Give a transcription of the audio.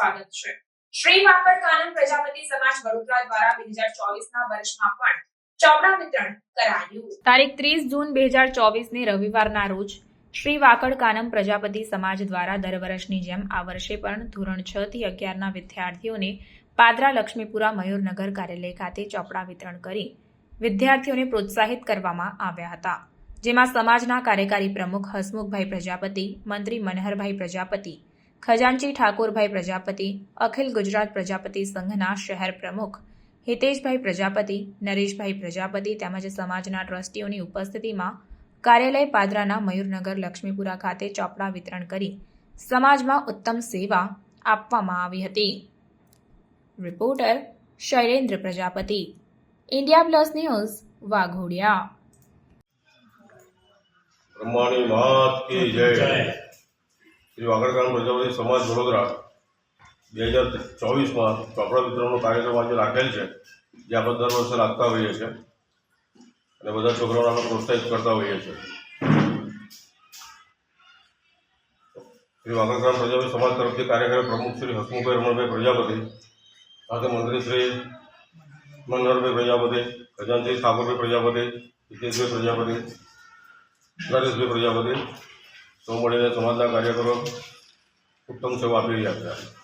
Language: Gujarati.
સ્વાગત છે. શ્રી વાકડ કાનન પ્રજાપતિ સમાજ વડોદરા દ્વારા બે હજાર ચોવીસના વર્ષમાં પણ ચોપડા વિતરણ કરાયું. તારીખ ત્રીસ જૂન બે હજાર ચોવીસની રવિવારના રોજ શ્રી વાકડ કાનમ પ્રજાપતિ સમાજ દ્વારા દર વર્ષની જેમ આ વર્ષે પણ ધોરણ છ થી અગિયારના વિદ્યાર્થીઓને પાદરા લક્ષ્મીપુરા મયુરનગર કાર્યાલય ખાતે ચોપડા વિતરણ કરી વિદ્યાર્થીઓને પ્રોત્સાહિત કરવામાં આવ્યા હતા. જેમાં સમાજના કાર્યકારી પ્રમુખ હસમુખભાઈ પ્રજાપતિ, મંત્રી મનહરભાઈ પ્રજાપતિ ખજાનચી ઠાકોરભાઈ પ્રજાપતિ અખિલ ગુજરાત પ્રજાપતિ સંઘના શહેર પ્રમુખ હિતેશભાઈ પ્રજાપતિ નરેશભાઈ પ્રજાપતિ તેમજ સમાજના ટ્રસ્ટીઓની ઉપસ્થિતિમાં કાર્યાલય પાદરાના મયુરનગર લક્ષ્મીપુરા ખાતે ચોપડા વિતરણ કરી સમાજમાં ઉત્તમ સેવા આપવામાં આવી હતી. Reporter Shailendra Prajapati. India plus news Vaghodia. Brahmani માત કી જય. શ્રી વાગડકામ પ્રજાપતિ સમાજ વડોદરા બે હજાર ચોવીસમાં ચોપડા વિતરણનો કાર્યક્રમ આજે રાખેલ છે, જે આપણે દર વર્ષે રાખતા હોઈએ છીએ અને બધા છોકરાઓને આપણે પ્રોત્સાહિત કરતા હોઈએ છીએ. શ્રી વાગડકામ પ્રજાપતિ સમાજ તરફથી કાર્યકારી પ્રમુખ શ્રી હસમુખભાઈ રમણભાઈ પ્રજાપતિ, સાથે મંત્રી શ્રી મનહરભાઈ પ્રજાપતિ, ખજાનસિંહ ઠાકોરભાઈ પ્રજાપતિ, હિતેશભાઈ પ્રજાપતિ, નરેશભાઈ પ્રજાપતિ સૌ મળીને સમાજના કાર્યકરો ઉત્તમ સેવા આપી રહ્યા છે